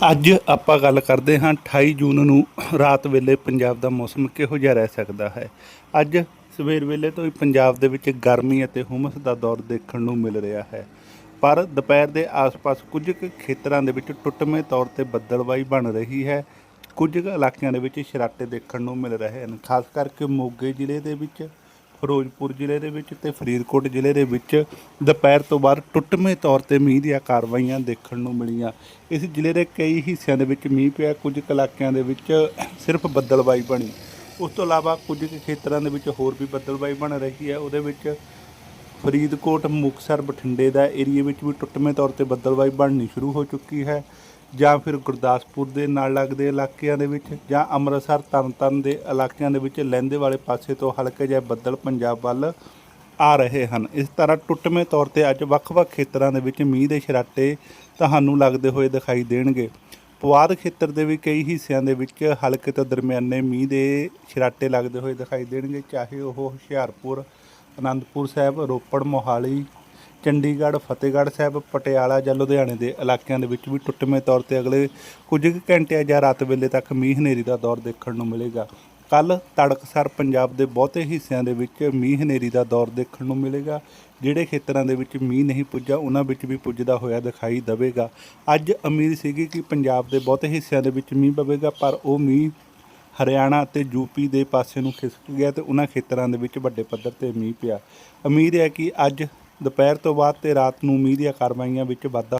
ਅੱਜ ਆਪਾਂ ਗੱਲ ਕਰਦੇ ਹਾਂ 28 ਜੂਨ ਨੂੰ ਰਾਤ ਵੇਲੇ ਪੰਜਾਬ ਦਾ ਮੌਸਮ ਕਿਹੋ ਜਿਹਾ ਰਹਿ ਸਕਦਾ ਹੈ। ਅੱਜ ਸਵੇਰ ਵੇਲੇ ਤੋਂ ਹੀ ਪੰਜਾਬ ਦੇ ਵਿੱਚ ਗਰਮੀ ਅਤੇ ਹੁਮਸ ਦਾ ਦੌਰ ਦੇਖਣ ਨੂੰ ਮਿਲ ਰਿਹਾ ਹੈ। ਪਰ ਦੁਪਹਿਰ ਦੇ ਆਸ-ਪਾਸ ਕੁਝ ਕੁ ਖੇਤਰਾਂ ਦੇ ਵਿੱਚ ਟੁੱਟਵੇਂ ਤੌਰ ਤੇ ਬੱਦਲਬਾਈ ਬਣ ਰਹੀ ਹੈ। ਕੁਝ ਕੁ ਇਲਾਕਿਆਂ ਦੇ ਵਿੱਚ ਸ਼ਰਾਟੇ ਦੇਖਣ ਨੂੰ ਮਿਲ ਰਹੇ ਹਨ, ਖਾਸ ਕਰਕੇ ਮੋਗੇ ਜ਼ਿਲ੍ਹੇ ਦੇ ਵਿੱਚ। ਫਿਰੋਜ਼ਪੁਰ ਜ਼ਿਲ੍ਹੇ ਦੇ ਵਿੱਚ ਤੇ ਫਰੀਦਕੋਟ ਜ਼ਿਲ੍ਹੇ ਦੇ ਵਿੱਚ ਦੁਪਹਿਰ ਤੋਂ ਬਾਅਦ ਟੁੱਟਵੇਂ ਤੌਰ ਤੇ ਮੀਂਹ ਦੀਆਂ ਕਾਰਵਾਈਆਂ ਦੇਖਣ ਨੂੰ ਮਿਲੀਆਂ। ਇਸ ਜ਼ਿਲ੍ਹੇ ਦੇ ਕਈ ਹਿੱਸਿਆਂ ਦੇ ਵਿੱਚ ਮੀਂਹ ਪਿਆ, ਕੁਝ ਕੁ ਇਲਾਕਿਆਂ ਦੇ ਵਿੱਚ ਸਿਰਫ ਬੱਦਲਬਾਈ ਬਣੀ। ਉਸ ਤੋਂ ਇਲਾਵਾ ਕੁਝ ਕੁ ਖੇਤਰਾਂ ਦੇ ਵਿੱਚ ਹੋਰ ਵੀ ਬੱਦਲਬਾਈ ਬਣ ਰਹੀ ਹੈ। ਉਹਦੇ ਵਿੱਚ ਫਰੀਦਕੋਟ ਮੁਕਤਸਰ ਬਠਿੰਡੇ ਦਾ ਏਰੀਆ ਵਿੱਚ ਵੀ ਟੁੱਟਵੇਂ ਤੌਰ ਤੇ ਬੱਦਲਬਾਈ ਬਣਨੀ ਸ਼ੁਰੂ ਹੋ ਚੁੱਕੀ ਹੈ। ਜਾਂ ਫਿਰ ਗੁਰਦਾਸਪੁਰ ਦੇ ਨਾਲ ਲੱਗਦੇ ਇਲਾਕਿਆਂ ਦੇ ਵਿੱਚ, ਜਾਂ ਅੰਮ੍ਰਿਤਸਰ ਤਰਨਤਾਰਨ ਦੇ ਇਲਾਕਿਆਂ ਦੇ ਵਿੱਚ ਲਹਿੰਦੇ ਵਾਲੇ ਪਾਸੇ ਤੋਂ ਹਲਕੇ ਜਿਹੇ ਬੱਦਲ ਪੰਜਾਬ ਵੱਲ ਆ ਰਹੇ ਹਨ। ਇਸ ਤਰ੍ਹਾਂ ਟੁੱਟਵੇਂ ਤੌਰ ਤੇ ਅੱਜ ਵੱਖ-ਵੱਖ ਖੇਤਰਾਂ ਦੇ ਵਿੱਚ ਮੀਂਹ ਦੇ ਛਰਾਟੇ ਤੁਹਾਨੂੰ ਲੱਗਦੇ ਹੋਏ ਦਿਖਾਈ ਦੇਣਗੇ। ਪੁਆਧ ਖੇਤਰ ਦੇ ਵੀ ਕਈ ਹਿੱਸਿਆਂ ਦੇ ਵਿੱਚ ਹਲਕੇ ਤੋਂ ਦਰਮਿਆਨੇ ਮੀਂਹ ਦੇ ਛਰਾਟੇ ਲੱਗਦੇ ਹੋਏ ਦਿਖਾਈ ਦੇਣਗੇ, ਚਾਹੇ ਉਹ ਹੁਸ਼ਿਆਰਪੁਰ, ਅਨੰਦਪੁਰ ਸਾਹਿਬ, ਰੋਪੜ, ਮੋਹਾਲੀ ਚੰਡੀਗੜ੍ਹ, ਫਤਿਹਗੜ੍ਹ ਸਾਹਿਬ, ਪਟਿਆਲਾ ਜਾਂ ਲੁਧਿਆਣੇ ਦੇ ਇਲਾਕਿਆਂ ਦੇ ਵਿੱਚ ਵੀ ਟੁੱਟਵੇਂ ਤੌਰ ਤੇ ਅਗਲੇ ਕੁਝ ਕੁ ਘੰਟਿਆਂ ਜਾਂ ਰਾਤ ਵੇਲੇ ਤੱਕ ਮੀਂਹ ਹਨੇਰੀ ਦਾ ਦੌਰ ਦੇਖਣ ਨੂੰ ਮਿਲੇਗਾ। ਕੱਲ ਤੜਕਸਰ ਪੰਜਾਬ ਦੇ ਬਹੁਤੇ ਹਿੱਸਿਆਂ ਦੇ ਵਿੱਚ ਮੀਂਹ ਹਨੇਰੀ ਦਾ ਦੌਰ ਦੇਖਣ ਨੂੰ ਮਿਲੇਗਾ। ਜਿਹੜੇ ਖੇਤਰਾਂ ਦੇ ਵਿੱਚ ਮੀਂਹ ਨਹੀਂ ਪੁੱਜਾ ਉਹਨਾਂ ਵਿੱਚ ਵੀ ਪੁੱਜਦਾ ਹੋਇਆ ਦਿਖਾਈ ਦੇਵੇਗਾ। ਅੱਜ ਉਮੀਦ ਸੀਗੀ ਕਿ ਪੰਜਾਬ ਦੇ ਬਹੁਤੇ ਹਿੱਸਿਆਂ ਦੇ ਵਿੱਚ ਮੀਂਹ ਪਵੇਗਾ, ਪਰ ਉਹ ਮੀਂਹ ਹਰਿਆਣਾ ਤੇ ਯੂਪੀ ਦੇ ਪਾਸੇ ਨੂੰ ਖਿਸਕ ਗਿਆ ਤੇ ਉਹਨਾਂ ਖੇਤਰਾਂ ਦੇ ਵਿੱਚ ਵੱਡੇ ਪੱਧਰ ਤੇ ਮੀਂਹ ਪਿਆ। ਉਮੀਦ ਹੈ ਕਿ ਅੱਜ ਦੁਪਹਿਰ ਤੋਂ ਬਾਅਦ ਅਤੇ ਰਾਤ ਨੂੰ ਮੀਂਹ ਦੀਆਂ ਕਾਰਵਾਈਆਂ ਵਿੱਚ ਵਾਧਾ